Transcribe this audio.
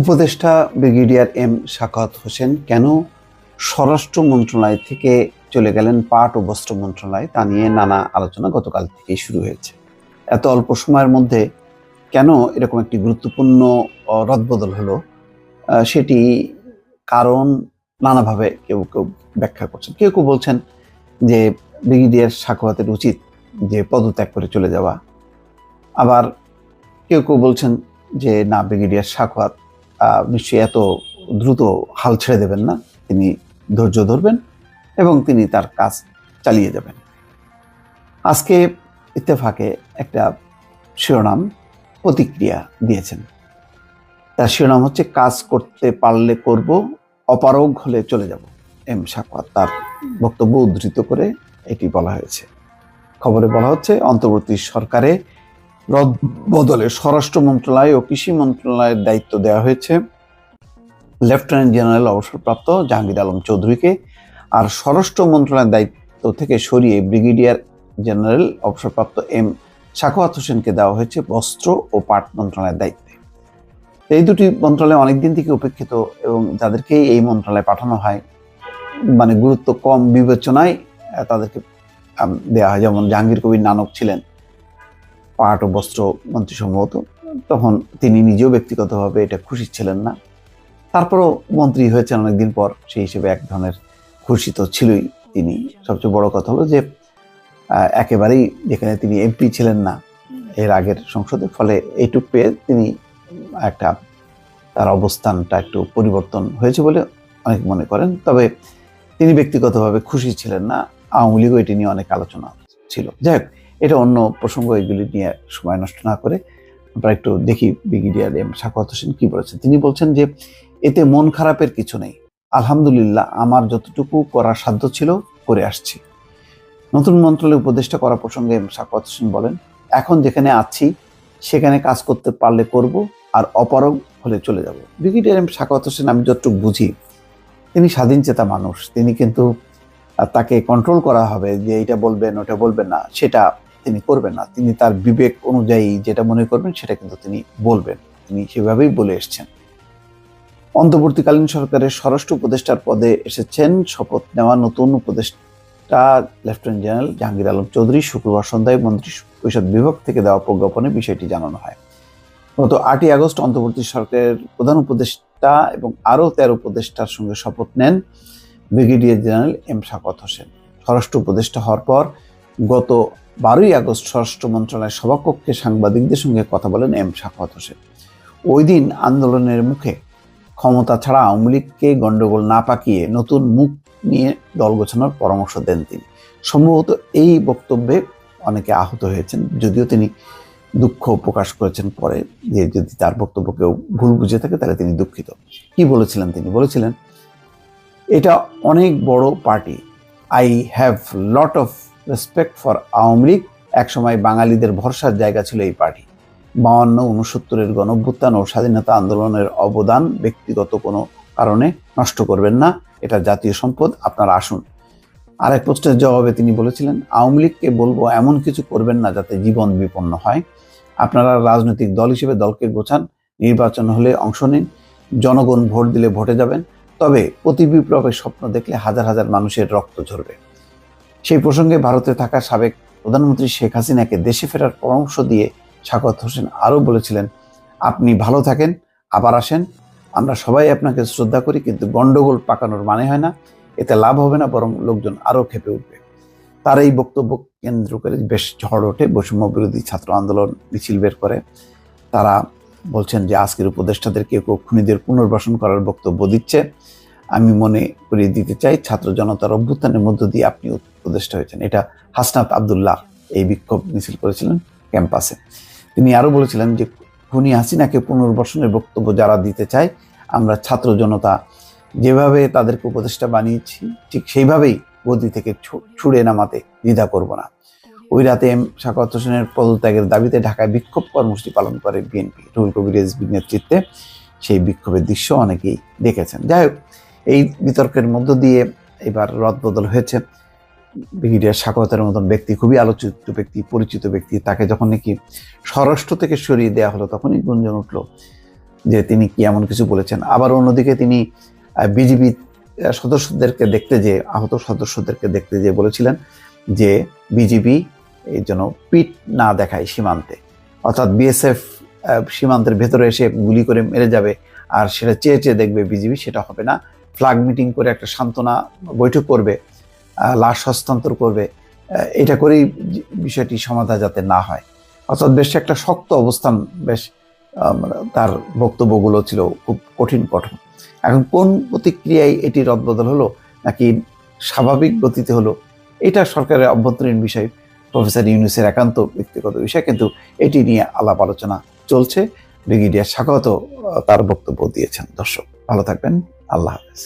উপদেষ্টা brigadier M Shakat Hossain, কেন স্বরাষ্ট্র মন্ত্রণালয় থেকে চলে গেলেন পাট ও বস্ত্র মন্ত্রণালয়? তা নিয়ে নানা আলোচনা গতকাল থেকেই শুরু হয়েছে। এত অল্প সময়ের মধ্যে কেন এরকম একটি গুরুত্বপূর্ণ রদবদল হলো? সেটি কারণ নানাভাবে কেউ কেউ ব্যাখ্যা করছেন। কেউ কেউ বলছেন যে ব্রিগেডিয়ার সাকোয়াতের উচিত যে পদত্যাগ করে চলে যাওয়া। আবার কেউ কেউ বলছেন যে না, ব্রিগেডিয়ার সাকোয়াত নিশ্চয়ই এত দ্রুত হাল ছেড়ে দেবেন না। তিনি ধৈর্য ধরবেন এবং তিনি তার কাজ চালিয়ে যাবেন। আজকে ইত্তেফাকে একটা শিরোনাম প্রতিক্রিয়া দিয়েছেন। তার শিরোনাম হচ্ছে, কাজ করতে পারলে করব, অপারগ হলে চলে যাব। এম সাকওয়াত তার বক্তব্য উদ্ধৃত করে এটি বলা হয়েছে। খবরে বলা হচ্ছে, অন্তর্বর্তী সরকারে বদলে স্বরাষ্ট্র মন্ত্রণালয় ও কৃষি মন্ত্রণালয়ের দায়িত্ব দেওয়া হয়েছে। লেফটেন্যান্ট জেনারেল অবসরপ্রাপ্ত জাহাঙ্গীর আলম চৌধুরীকে আর স্বরাষ্ট্র মন্ত্রণালয়ের দায়িত্ব থেকে সরিয়ে ব্রিগেডিয়ার জেনারেল অবসরপ্রাপ্ত এম সাখাওয়াত হোসেনকে দেওয়া হয়েছে বস্ত্র ও পাট মন্ত্রণালয়ের দায়িত্বে। এই দুটি মন্ত্রণালয় অনেকদিন থেকে উপেক্ষিত এবং যাদেরকেই এই মন্ত্রণালয়ে পাঠানো হয় মানে গুরুত্ব কম বিবেচনায় তাদেরকে দেওয়া হয়। যেমন জাহাঙ্গীর কবির নানক ছিলেন। পাট ও বস্ত্র মন্ত্রী সম্ভবত তখন তিনি নিজেও ব্যক্তিগতভাবে এটা খুশি ছিলেন না। তারপরও মন্ত্রী হয়েছেন অনেকদিন পর, সেই হিসেবে এক ধরনের খুশি তো ছিলই তিনি। সবচেয়ে বড় কথা হলো যে একেবারেই যেখানে তিনি এমপি ছিলেন না, এর আগের সংসদে ফলে এইটুক পেয়ে তিনি একটা, তার অবস্থানটা একটু পরিবর্তন হয়েছে বলে অনেক মনে করেন। তবে তিনি ব্যক্তিগতভাবে খুশি ছিলেন না, আওয়ামী লীগও এটি নিয়ে অনেক আলোচনা ছিল। যাই হোক এটা অন্য প্রসঙ্গ এগুলি নিয়ে সময় নষ্ট না করে আমরা একটু দেখি ব্রিগেডিয়ার এম সাখাওয়াত হোসেন কি বলেছেন। তিনি বলছেন যে, এতে মন খারাপের কিছু নেই। আলহামদুলিল্লাহ, আমার যতটুকু করার সাধ্য ছিল, করে আসছি। নতুন মন্ত্রণালয় উপদেষ্টা করা প্রসঙ্গে এম সাখাওয়াত হোসেন বলেন, এখন যেখানে আছি, সেখানে কাজ করতে পারলে করব, আর অপারগ হলে চলে যাব। ব্রিগেডিয়ার এম সাখাওয়াত হোসেন, আমি যতটুকু বুঝি, তিনি স্বাধীন চেতা মানুষ। তিনি কিন্তু তাকে কন্ট্রোল করা হবে যে এটা বলবেন, ওটা বলবেন না। সেটা তিনি করবেন না। তিনি তার বিবেক অনুযায়ী যেটা মনে করবেন সেটা কিন্তু তিনি বলবেন। তিনি সেভাবেই বলে এসছেন। অন্তর্বর্তীকালীন সরকারের স্বরাষ্ট্র উপদেষ্টার পদে এসেছেন শপথ নেওয়া নতুন উপদেষ্টা, লেফটেন্যান্ট জেনারেল জাহাঙ্গীর আলম চৌধুরী শুক্রবার সন্ধ্যায় মন্ত্রী পরিষদ বিভাগ থেকে দেওয়া প্রজ্ঞাপনে বিষয়টি জানানো হয়। গত আটই আগস্ট অন্তর্বর্তী সরকারের প্রধান উপদেষ্টা এবং আরও তেরো উপদেষ্টার সঙ্গে শপথ নেন ব্রিগেডিয়ার জেনারেল এম শাকত হোসেন। স্বরাষ্ট্র উপদেষ্টা হওয়ার পর গত বারোই আগস্ট স্বরাষ্ট্র মন্ত্রণালয়ের সভাকক্ষে সাংবাদিকদের সঙ্গে কথা বলেন এম শাকত হোসেন। ওই দিন আন্দোলনের মুখে ক্ষমতা ছাড়া আওয়ামী লীগকে গণ্ডগোল না পাকিয়ে নতুন মুখ নিয়ে দল গোছানোর পরামর্শ দেন তিনি। সম্ভবত এই বক্তব্যে অনেকে আহত হয়েছেন, যদিও তিনি দুঃখ প্রকাশ করেছেন পরে যে যদি তার বক্তব্য কেউ ভুল বুঝে থাকে তাহলে তিনি দুঃখিত। কি বলেছিলেন তিনি? বলেছিলেন, এটা অনেক বড় party. I have lot of respect for Awami League, একসময় বাঙালিদের ভরসার জায়গা ছিল এই পার্টি। বাউান্ন উনসত্তরের গণভ্যুত্থান ও স্বাধীনতা আন্দোলনের অবদান ব্যক্তিগত কোনো কারণে নষ্ট করবেন না, এটা জাতীয় সম্পদ, আপনারা আসুন। আরেক প্রশ্নের জবাবে তিনি বলেছিলেন, আওয়ামী লীগকে বলব এমন কিছু করবেন না যাতে জীবন বিপন্ন হয়। আপনারা রাজনৈতিক দল হিসেবে দলকে গোছান, নির্বাচন হলে অংশ নিন, জনগণ ভোট দিলে ভোটে যাবেন, তবে অতি বিপ্লবের স্বপ্ন দেখলে হাজার হাজার মানুষের রক্ত ঝরবে। সেই প্রসঙ্গে ভারতে থাকা সাবেক প্রধানমন্ত্রী শেখ হাসিনাকে দেশে ফেরার পরামর্শ দিয়ে শাকত হোসেন আরও বলেছিলেন, আপনি ভালো থাকেন, আবার আসেন। আমরা সবাই আপনাকে শ্রদ্ধা করি, কিন্তু গণ্ডগোল পাকানোর মানে হয় না। এতে লাভ হবে না, বরং লোকজন আরও খেপে উঠবে। তার এই বক্তব্য কেন্দ্র করে বেশ ঝড় ওঠে। বৈষম্য বিরোধী ছাত্র আন্দোলন মিছিল বের করে। তারা বলছেন যে, আজকের উপদেষ্টাদের কেউ কেউ খুনিদের পুনর্বাসন করার বক্তব্য দিচ্ছে। আমি মনে করিয়ে দিতে চাই, ছাত্র জনতার অভ্যুত্থানের মধ্য দিয়ে আপনি উপদেষ্টা হয়েছেন। এটা হাসনাত আবদুল্লাহ এই বিক্ষোভ মিছিল করেছিলেন ক্যাম্পাসে। তিনি আরও বলেছিলেন যে, খুনি হাসিনাকে পুনর্বাসনের বক্তব্য যারা দিতে চায়, আমরা ছাত্র জনতা যেভাবে তাদেরকে উপদেষ্টা বানিয়েছি, ঠিক সেইভাবেই গদি থেকে ছুঁড়ে নামাতে দ্বিধা করব না। ওই রাতে এম শাকাত হোসেনের পদত্যাগের দাবিতে ঢাকায় বিক্ষোভ কর্মসূচি পালন করে বিএনপি। রুহুল কবির রেজবির নেতৃত্বে সেই বিক্ষোভের দৃশ্য অনেকেই দেখেছেন। যাই হোক এই বিতর্কের মধ্য দিয়ে এবার রদবদল হয়েছে। ব্রিগেডিয়ার সাকতের মতন ব্যক্তি, খুবই আলোচিত ব্যক্তি, পরিচিত ব্যক্তি, তাকে যখন নাকি স্বরাষ্ট্র থেকে সরিয়ে দেওয়া হলো, তখনই গুঞ্জন উঠল যে তিনি কি এমন কিছু বলেছেন। আবার অন্যদিকে তিনি বিজিবি সদস্যদেরকে দেখতে যে, আহত সদস্যদেরকে দেখতে যে বলেছিলেন যে বিজিবি এই জন্য পিট না দেখায় সীমান্তে। অর্থাৎ বিএসএফ সীমান্তের ভেতরে এসে গুলি করে মেরে যাবে, আর সেটা চেয়ে চেয়ে দেখবে বিজিবি, সেটা হবে না। ফ্ল্যাগ মিটিং করে একটা সান্ত্বনা বৈঠক করবে লাশ হস্তান্তর করবে এটা করেই বিষয়টি সমাধান যাতে না হয়। অর্থাৎ বেশ একটা শক্ত অবস্থান, বেশ তার বক্তব্যগুলো ছিল খুব কঠিন, কঠোর। এখন কোন প্রতিক্রিয়ায় এটি রদবদল হলো নাকি স্বাভাবিক গতিতে হলো, এটা সরকারের অভ্যন্তরীণ বিষয়। প্রফেসর ইউনুসের একান্ত ব্যক্তিগত বিষয়, কিন্তু এটি নিয়ে আলাপ আলোচনা চলছে। ব্রিগেডিয়ার স্বাগত তার বক্তব্য দিয়েছেন দর্শক। ভালো থাকবেন। আল্লাহ হাফেজ